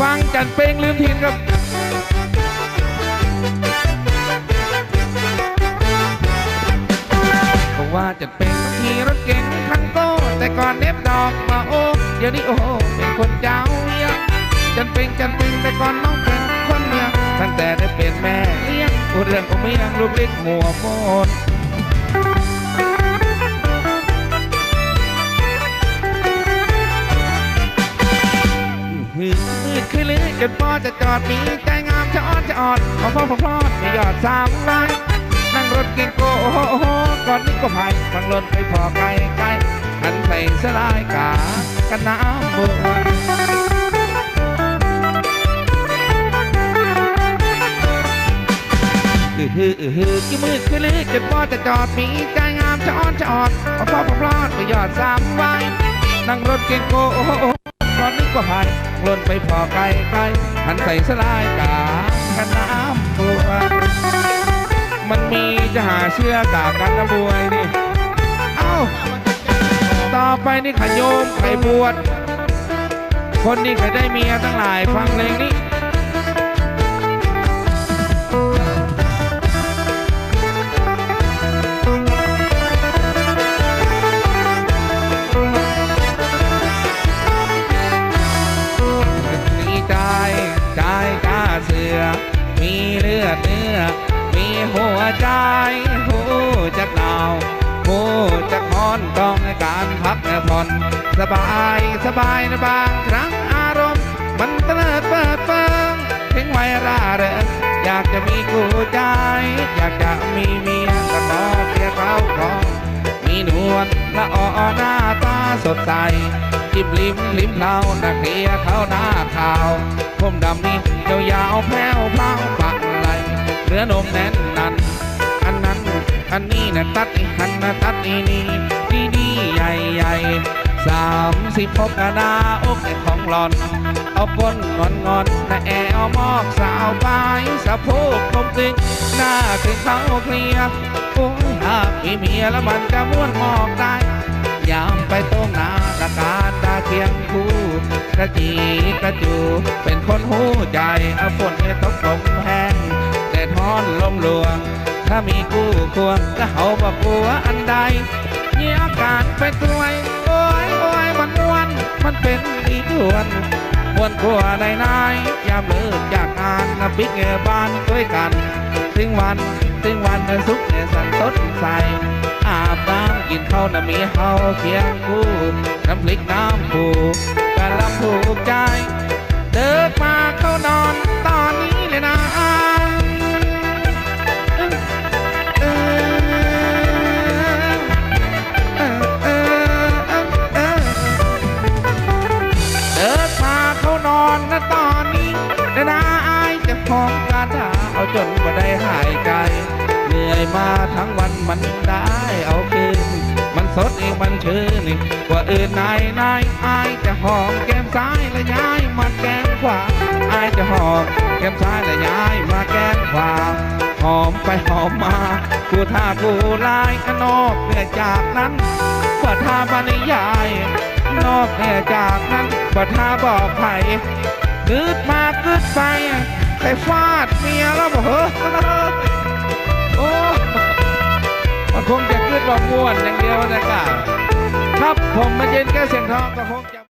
ฟังจันเป้งลืมทินครับผมว่าจะเป็นขี่รถเก๋งคันโตแต่ก่อนเน็บดอกมาโอ้เดี๋ยวนี้โอ้เป็นคนเจ้าเมียงจันเป็นจันเป็นแต่ก่อนน้องเป็นคนเมียงตั้งแต่ได้เป็นแม่เลี้ยงพูดเรื่องของเมียงลูกเล็กหัวโมนมืดมืดขึ้นเลย จนพ่อจะจอดมีใจงามจะอ้อนจะออดพอพ่อพ่อพ่อไม่ยอดสามไม้นั่งรถเก่งโกโอ้โหก่อนนี้ก็พายฟังรถไปพอไกลไกลหันใส่สลายกากันน้ำบัวอือฮืออือฮือกี่มืดขึ้นเลยจนพ่อจะจอดมีใจงามจะอ้อนจะออดพอพ่อพ่อพ่อไม่ยอดสามไว้นั่งรถเก่งโกโอ้โห โอ้โหตอนนี้ก็พายลนไปพอไกลไกลหันใส่สลายกากันน้ำบัวมันมีจะหาเชื่อกากันนะบวยนี่ เอ้า ต่อไปนี่ขยโยมไข่บวชคนนี้เคยได้เมียตั้งหลายฟังเพลงนี้ อ มีเลือดเนื้อ มีหัวใจหูจักหนาวหูจักนอนต้องการพักผ่อนสบายสบายนะบางครั้งอารมณ์ มันเติดเปิดเปิงถึงวัยร่าเริงอยากจะมีคู่ใจ อยากจะมีเมียก็ขอเพียงเขาของมีนวดละอ่อหน้าตาสดใส จิบลิมลิมเทานักเรียเท้าหน้าขาวผมดำนี่ยาวยาวแผ้วพราวปักไหลเนื้อนมแน่นนันอันนั้น อันนี้นะตัดอีหันนะตัดอีนี่ดีดีใหญ่ใหญ่สามสิบหกนาอกของหลอน เอาก้นงอนงอนนะแอลมอกสาวปลายสะโพกคมติงหน้าถึงเขาเคลียโอ้ยหากมีเมียแล้วมันจะม้วนหมอกได้ยามไปตรงหน้าตะการ เคียงคู่กระจีกระจู เป็นคนหูใจเอาฝนให้ตกลมแห้งแต่ทอนลมหลวง ถ้ามีกู้ควงแล้วเขาบอกกลัวอันใดมีอาการไปตัวยโอ้ยโอ้ยมันม้วน มันเป็นอีทวนมวนกลัวในนายยามเลิกจากงานนะปิกเงบ้านด้วยกัน ถึงวันถึงวันสุขเนี่ยสันสดใสอาบน้ำกินข้าวน่ะมีเฮาเคียงคู่ น้ำพริกน้ำปูกันลำผูกใจ เดินมาเข้านอนตอนนี้เลยนะเอเดินมาเข้านอนนะตอนนี้เลยนะอายจะพองกาดาเอาจนบ่าได้หายใจ เหนื่อยมาทั้งวันมันได้เอาคืน สดเองมันชื่นนี่กว่าอื่นนายนายอายจะหอมแก้มซ้ายและย้ายมาแก้มขวาอายจะหอมแก้มซ้ายและย้ายมาแก้มขวาหอมไปหอมมากูท่ากูลายข้างนอกเหนือจากนั้นกว่าท่าบรรยายนอกเหนือจากนั้นกว่าท่าบอกไผ่กึดมากึดไปไปฟาดเมียแล้วบอกเฮ้ คงจะขึ้นว่าม่วนอย่างเดียวนะครับครับผมมาเย็นแก้เสียงทองก็คงจะ